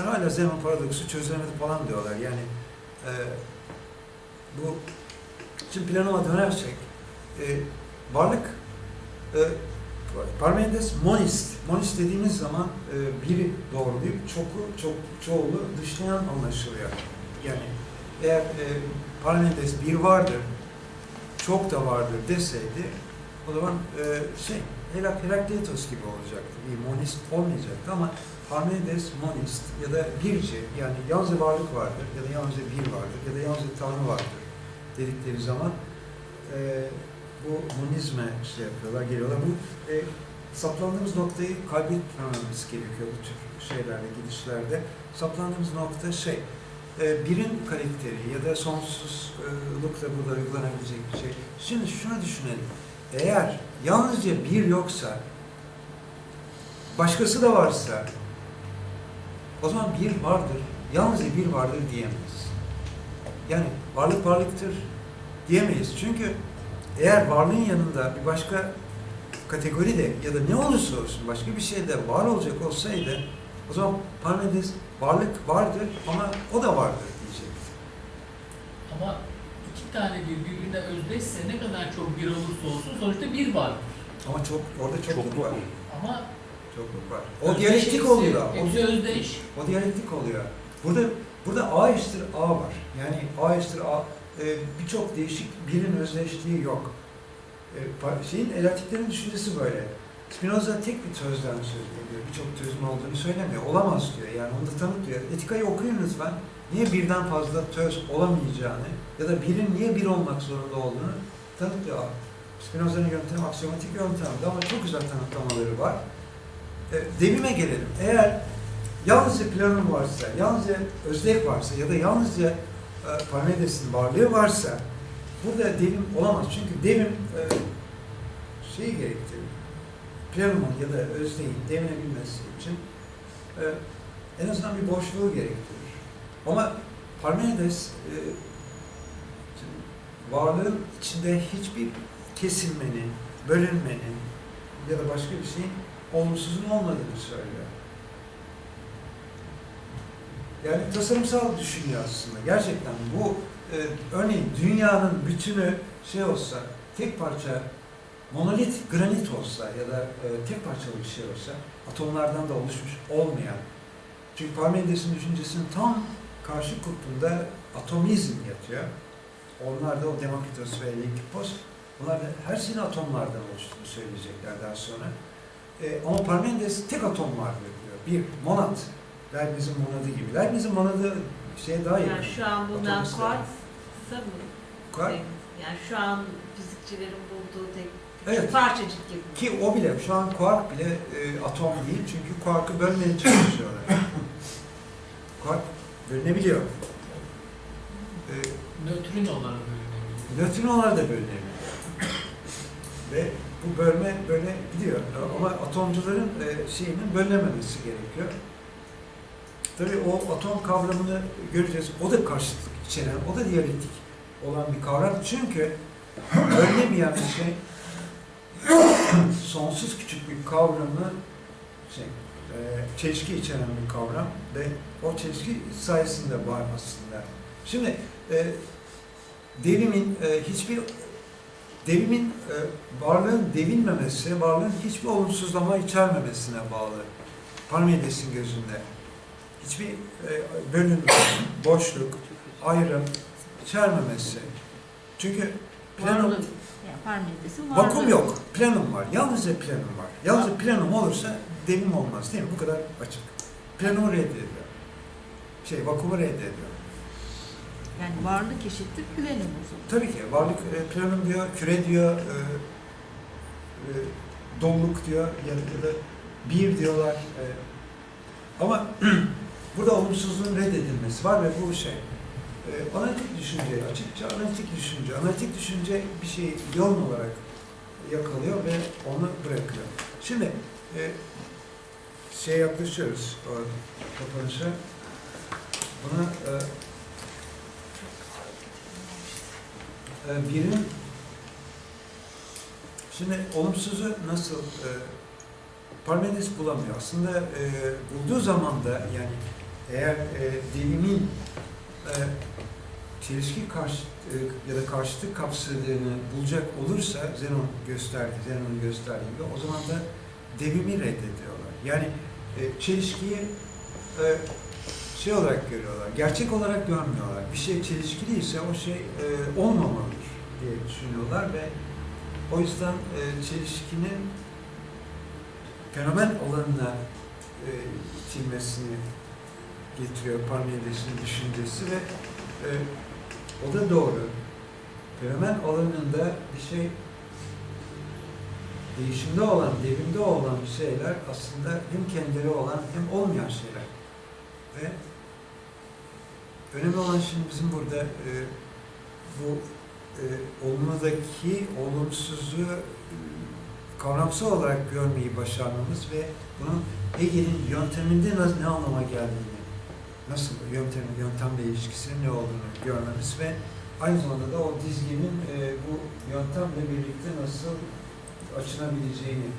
hala Zeman paradoksu çözülemedi falan diyorlar. Yani e, bu şimdi planıma dönersek e, varlık e, Parmenides monist. Monist dediğimiz zaman e, biri doğrulayıp çoku, çok, çoğulu dışlayan anlaşılıyor. Yani eğer e, Parmenides bir vardır, çok da vardır deseydi o zaman e, şey Herak Herakleitos gibi olacaktı. Bir monist olmayacaktı ama Parmenides monist ya da birci yani yalnızca varlık vardır ya da yalnızca bir vardır ya da yalnızca tanrı vardır dedikleri zaman e, bu monizme şey yapıyorlar, geliyorlar. Bu e, saplandığımız noktayı kaybetmememiz gerekiyor bu tür şeylerde, gidişlerde. Saplandığımız nokta şey, e, birin karakteri ya da sonsuzluk da burada uygulanabilecek bir şey. Şimdi şunu düşünelim. Eğer yalnızca bir yoksa, başkası da varsa, o zaman bir vardır, yalnızca bir vardır diyemeyiz. Yani varlık varlıktır diyemeyiz. Çünkü eğer varlığın yanında bir başka kategori de ya da ne olursa olsun başka bir şey de var olacak olsaydı o zaman Parmenides varlık vardır ama o da vardır diyecek. Ama tane bir birbirine özdeşse ne kadar çok bir olursa olsun sonuçta bir vardır. Ama çok orada çokluk, Çokluk var. Ama Çokluk var. O özdeş diyalektik hepsi- oluyor. Hepsi O, özdeş. o diyalektik oluyor. Burada burada A eşittir A var. Yani A eşittir A e, birçok değişik birin özdeşliği yok. E, şeyin elatiklerin düşüncesi böyle. Spinoza tek bir tözden söz ediyor. Birçok tözün olduğunu söylemiyor. Olamaz diyor. Yani onu da tanıtıyor. Etikayı okuyun lütfen. Niye birden fazla töz olamayacağını ya da birin niye bir olmak zorunda olduğunu tanıtıyor. Spinoza'nın yöntemi aksiyomatik yöntemdi ama çok güzel tanıtlamaları var. E, devime gelelim. Eğer yalnızca planın varsa, yalnızca özdeş varsa ya da yalnızca e, Parmenides'in varlığı varsa burada devim olamaz. Çünkü devim e, şeyi gerektirir. Planumun ya da özdeğin devinebilmesi için e, en azından bir boşluğu gerektirir. Ama Parmenides e, varlığın içinde hiçbir kesilmenin, bölünmenin ya da başka bir şeyin olumsuzun olmadığını söylüyor. Yani tasarımsal düşünüyor aslında. Gerçekten bu e, örneğin dünyanın bütünü şey olsa, tek parça monolit granit olsa ya da e, tek parçalı bir şey olsa, atomlardan da oluşmuş olmayan. Çünkü Parmenides'in düşüncesinin tam karşı kutbunda atomizm yatıyor. Onlar da o Demokritos ve Leikipos, onlar da her şeyin atomlardan oluştuğunu söyleyecekler daha sonra. E, ama Parmenides tek atom vardır diyor. Bir, monad. Leibniz'in monadı gibi. Leibniz'in monadı şeye daha yakın. Yani şu an Atomist kuartsa mı? Kuark- Yani şu an fizikçilerin bulduğu tek Evet. parçacık gibi. Ki o bile, şu an kuark bile e, atom değil çünkü kuarkı bölmeye çalışıyorlar. kuark bölünebiliyor. E, Nötrinolar böyle. nötrinolar da bölünebiliyor. Ve bu bölme böyle gidiyor. Ama atomcuların e, şeyinin bölünememesi gerekiyor. Tabii o atom kavramını göreceğiz. O da karşıtlık içeren, o da diyalektik olan bir kavram. Çünkü bölünemeyen bir şey sonsuz küçük bir kavramı şey, e, çelişki içeren bir kavram ve o çelişki sayesinde var. Şimdi e, devimin e, hiçbir devimin e, varlığın devinmemesi, varlığın hiçbir olumsuzlama içermemesine bağlı. Parmenides'in gözünde. Hiçbir e, bölünme, boşluk, ayrım içermemesi. Çünkü Parmenides'in varlığı. Vakum yok. Planım var. Yalnızca planım var. Yalnızca planım olursa devim olmaz değil mi? Bu kadar açık. Planımı reddediyor. Şey, vakumu reddediyor. Yani varlık eşittir plenum o. Tabii ki varlık e, planım diyor, küre diyor, e, e, doluluk diyor ya, ya da bir diyorlar. E, ama burada olumsuzluğun reddedilmesi var ve bu şey. E, analitik düşünce, açıkça analitik düşünce. Analitik düşünce bir şeyi yoğun olarak yakalıyor ve onu bırakıyor. Şimdi e, şey yaklaşıyoruz o kapanışa. Buna e, e, birin şimdi olumsuzu nasıl e, Parmenides bulamıyor. Aslında e, bulduğu zaman da yani eğer e, devimin e, çelişki karşı e, ya da karşıtlık kapsadığını bulacak olursa Zenon gösterdi, Zenon'un gösterdiği o zaman da devimi reddediyorlar. Yani e, çelişkiyi şey olarak görüyorlar, gerçek olarak görmüyorlar. Bir şey çelişkiliyse o şey olmamalıdır diye düşünüyorlar ve o yüzden çelişkinin fenomen alanına e, itilmesini getiriyor Parmenides'in düşüncesi ve e, o da doğru. Fenomen alanında bir şey değişimde olan, devrimde olan şeyler aslında hem kendileri olan hem olmayan şeyler. Ve önemli olan şimdi bizim burada e, bu e, olmadaki olumsuzu e, kavramsal olarak görmeyi başarmamız ve bunun Hegel'in yönteminde ne anlama geldiğini, nasıl yöntemin, yöntemle ilişkisinin ne olduğunu görmemiz ve aynı zamanda da o dizginin e, bu yöntemle birlikte nasıl açılabileceğini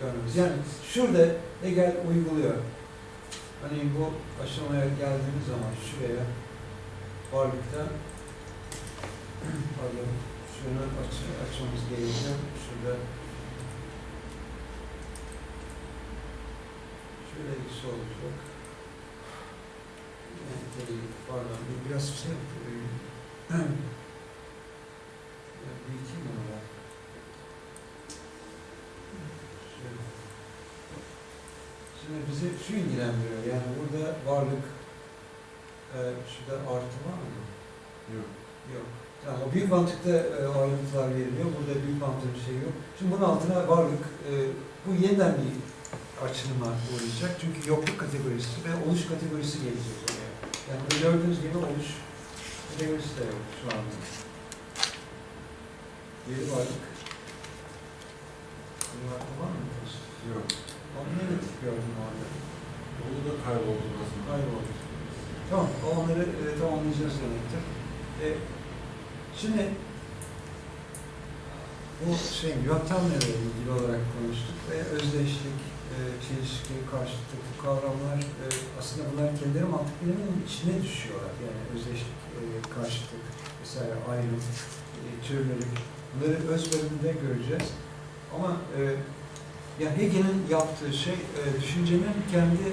görmemiz. Yani şurada Hegel uyguluyor. Hani bu aşamaya geldiğimiz zaman şuraya varlıkta pardon şunu aç, açmamız gerekiyor. Şurada şöyle bir şey. Yani, tabii, pardon biraz şey e, onu ben. Şöyle. Şimdi bizi şu ilgilendiriyor. Yani burada varlık e, şurada artı var mı? Yok. Yok. Yani o büyük mantıkta e, ayrıntılar veriliyor. Burada büyük mantıkta bir şey yok. Şimdi bunun altına varlık, e, bu yeniden bir açılıma uğrayacak. Çünkü yokluk kategorisi ve oluş kategorisi gelecek. Yani burada gördüğünüz gibi oluş kategorisi de yok şu anda. Yeri varlık. Hakkı var mı? Yok. Onu negatif gördüm orada. Onu da kayboldu aslında. Kayboldu. Tamam, onları e, tamamlayacağız demektir. E, şimdi bu şey yöntemlerle ilgili olarak konuştuk ve özdeşlik, e, çelişki, karşıtlık bu kavramlar e, aslında bunlar kendileri mantık biliminin içine düşüyorlar. Yani özdeşlik, e, karşıtlık, vesaire ayrım, e, türlülük bunları öz bölümünde göreceğiz. Ama e, ya Hegel'in yaptığı şey e, düşüncenin kendi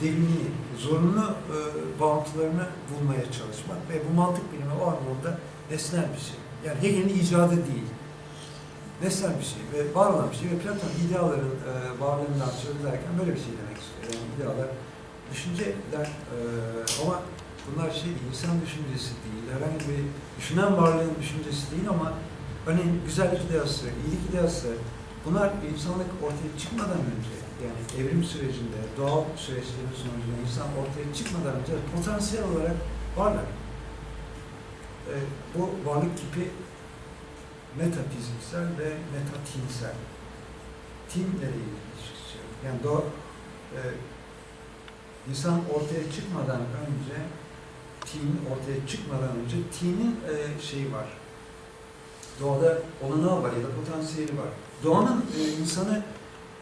derini, zorunlu e, bağıntılarını bulmaya çalışmak ve bu mantık bilimi o anlamda nesnel bir şey. Yani Hegel'in icadı değil. Nesnel bir şey ve var olan bir şey ve Platon ideaların e, varlığından söz ederken böyle bir şey demek istiyor. Yani idealar düşünceler e, ama bunlar şey insan düşüncesi değil, herhangi bir düşünen varlığın düşüncesi değil ama örneğin güzellik ideası, iyilik ideası bunlar insanlık ortaya çıkmadan önce yani evrim sürecinde, doğal süreçlerin sonucunda insan ortaya çıkmadan önce potansiyel olarak varlar. E, bu varlık tipi metafiziksel ve metatinsel. Tinle de ilişkisi yok. Yani doğa, e, insan ortaya çıkmadan önce, tin ortaya çıkmadan önce tinin e, şeyi var. Doğada olanağı var ya da potansiyeli var. Doğanın e, insanı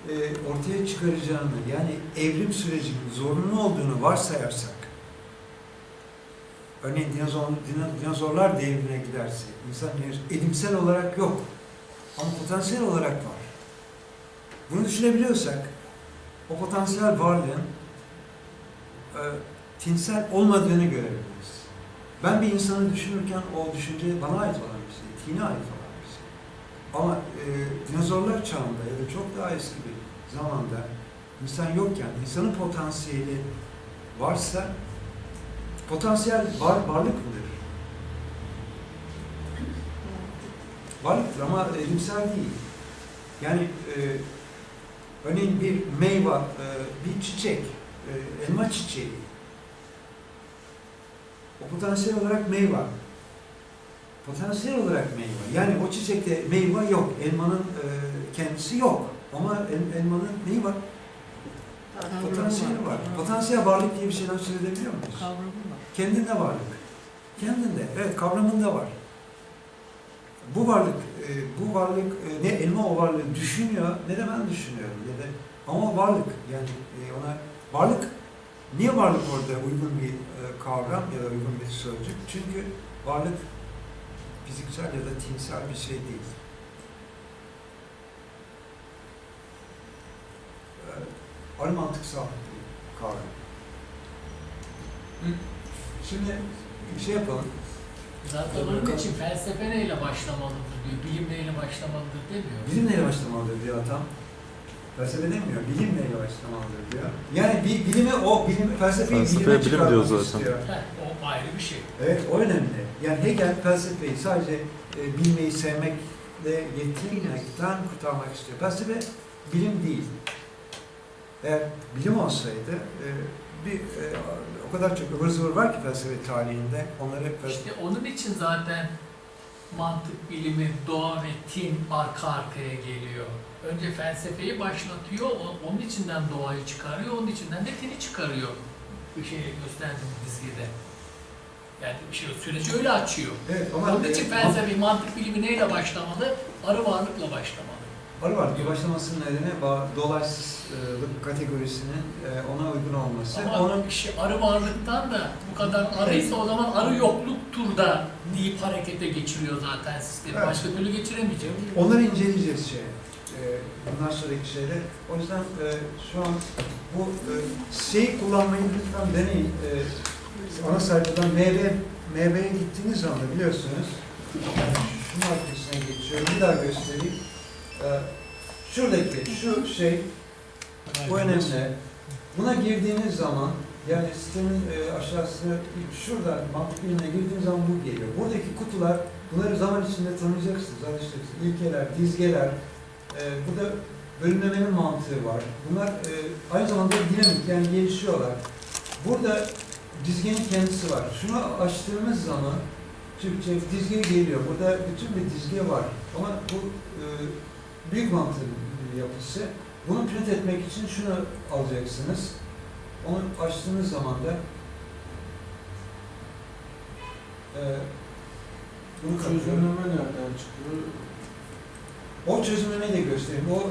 e, ortaya çıkaracağını yani evrim sürecinin zorunlu olduğunu varsayarsak örneğin dinozor, dino- dinozorlar devrine giderse insan edimsel olarak yok ama potansiyel olarak var. Bunu düşünebiliyorsak o potansiyel varlığın e, tinsel olmadığını görebiliriz. Ben bir insanı düşünürken o düşünce bana ait olan bir şey, tine ait olan bir şey. Ama e, dinozorlar çağında ya da çok daha eski bir zamanda insan yokken insanın potansiyeli varsa potansiyel var, varlık mıdır? Varlıktır ama edimsel değil. Yani e, örneğin bir meyve, e, bir çiçek, e, elma çiçeği o potansiyel olarak meyve. Potansiyel olarak meyve. Yani o çiçekte meyve yok. Elmanın e, kendisi yok. Ama el, elmanın neyi var? Potansiyeli var. Potansiyel varlık diye bir şeyden söz edebiliyor muyuz? Kavramı var. Kendinde varlık. Kendinde. Evet kavramında var. Bu varlık, e, bu varlık e, ne elma o varlığı düşünüyor ne de ben düşünüyorum. Ya da, ama varlık yani e, ona varlık Niye varlık orada uygun bir kavram ya da uygun bir sözcük? Çünkü varlık fiziksel ya da tinsel bir şey değil. Arı mantıksal bir kavram. Hı. Şimdi bir şey yapalım. Zaten onun için felsefe neyle başlamalıdır diyor, bilim neyle başlamalıdır demiyor. Bilim neyle başlamalıdır diyor adam. Felsefe demiyor, bilim neyle başlamalıdır diyor. Yani bir bilime o, bilim, felsefeyi Felsefeye bilime bilim çıkarmak diyor zaten. istiyor. Heh, o ayrı bir şey. Evet, o önemli. Yani Hegel felsefeyi sadece e, bilmeyi sevmekle yetinmekten kurtarmak istiyor. Felsefe bilim değil. Eğer bilim olsaydı, e, bir e, kadar çok ıvır zıvır var ki felsefe tarihinde, onları felsefe... İşte onun için zaten mantık bilimi, doğa ve tin arka arkaya geliyor. Önce felsefeyi başlatıyor, onun içinden doğayı çıkarıyor, onun içinden de tini çıkarıyor. Bir şey gösterdiğim dizgide. Yani bir şey süreci öyle açıyor. Evet, ama Onun için e, felsefe, mantık bilimi neyle başlamalı? Arı varlıkla başlamalı. Arı var. Başlamasının nedeni dolaysızlık kategorisinin e, ona uygun olması. Ama Onun kişi arı varlıktan da bu kadar arıysa o zaman arı yokluktur da deyip harekete geçiriyor zaten sistemi. Evet. Başka türlü geçiremeyecek. Onları inceleyeceğiz şey. E, bundan sonraki şeyde. O yüzden e, şu an bu şeyi kullanmayı lütfen deneyin. Ana sayfadan MB, MB'ye gittiğiniz zaman da biliyorsunuz. Şunun arkasına geçiyorum. Bir daha göstereyim. E, şuradaki şu şey bu önemli. Buna girdiğiniz zaman yani sistemin e, aşağısına şurada mantık bilimine girdiğiniz zaman bu geliyor. Buradaki kutular bunları zaman içinde tanıyacaksınız, alışacaksınız. İlkeler, dizgeler, e, burada bölümlemenin mantığı var. Bunlar e, aynı zamanda dinamik yani gelişiyorlar. Burada dizgenin kendisi var. Şunu açtığımız zaman Türkçe dizge geliyor. Burada bütün bir dizge var. Ama bu e, büyük mantığın yapısı. Bunu print etmek için şunu alacaksınız. Onu açtığınız zaman da e, bunu. Çözümleme nereden çıkıyor? O çözümlemeyi de göstereyim. O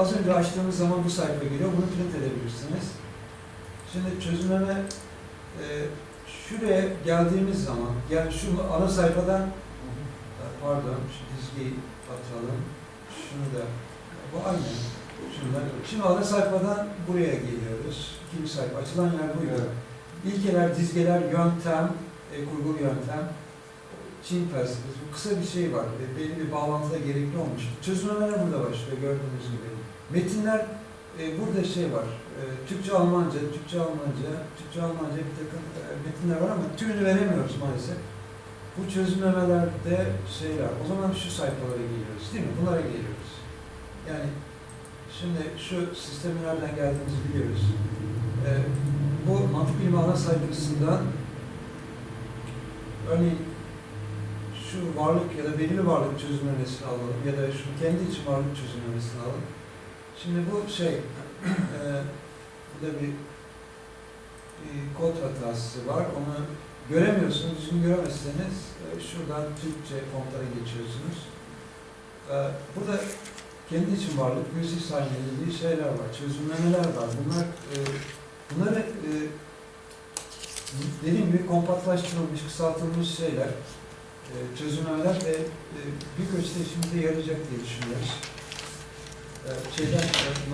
az önce açtığımız zaman bu sayfa geliyor. Bunu print edebilirsiniz. Şimdi çözümleme e, şuraya geldiğimiz zaman yani şu ana sayfadan pardon şu dizgeyi atalım. Şunu da bu aynı. Şundan. Şimdi ana sayfadan buraya geliyoruz. İkinci sayfa. Açılan yer buydu. Evet. İlkeler, dizgeler, yöntem, e, kurgulu yöntem, Çin felsefesi, bu kısa bir şey var. E, belli bir bağlantıda gerekli olmuş. Çözümlemeler burada başlıyor gördüğünüz gibi. Metinler, e, burada şey var. E, Türkçe, Almanca, Türkçe, Almanca, Türkçe, Almanca bir takım e, metinler var ama tümünü veremiyoruz maalesef. Bu çözümlemelerde şeyler, o zaman şu sayfalara geliyoruz değil mi? Bunlara geliyoruz. Yani şimdi şu sistemin nereden geldiğimizi biliyoruz. E, bu mantık bilimi ana sayfasından örneğin şu varlık ya da belirli varlık çözümlemesini alalım ya da şu kendi için varlık çözümlemesini alalım. Şimdi bu şey, e, burada bir, bir kod hatası var. Onu göremiyorsunuz. Düzgün göremezseniz e, şuradan Türkçe fontlara geçiyorsunuz. E, burada kendi için varlık, müzik sahne ilgili şeyler var, çözümlemeler var. Bunlar e, bunları dediğim gibi kompaktlaştırılmış, kısaltılmış şeyler, çözümlemeler ve büyük ölçüde işimize yarayacak diye düşünüyoruz. Şeyden,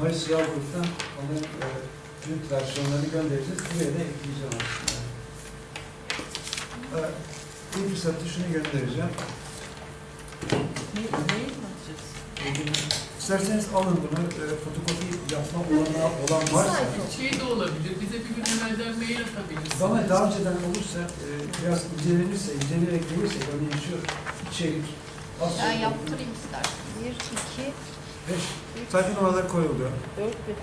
Norris onların e, print versiyonlarını göndereceğiz. Buraya da ekleyeceğim aslında. E, bir fırsatta şunu göndereceğim. Ne, neyi? İsterseniz alın bunu, e, fotokopi yapma olanağı olan varsa. Şey de olabilir, bize bir gün evvelden mail atabilirsiniz. Ama daha önceden olursa, e, biraz incelenirse, inceleyerek gelirse, örneğin şu içerik, az sonra- yaptırayım istersen. Bir, iki, Beş. Sayfa numaraları koyuldu. Dört bir.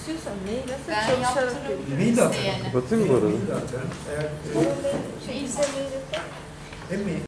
İstiyorsan neyi nasıl ben çalışarak yaptırırım? Mail de atarım. isteyene. Kapatayım mı bu arada? Eğer e, Şey, bize mail atar. hem mail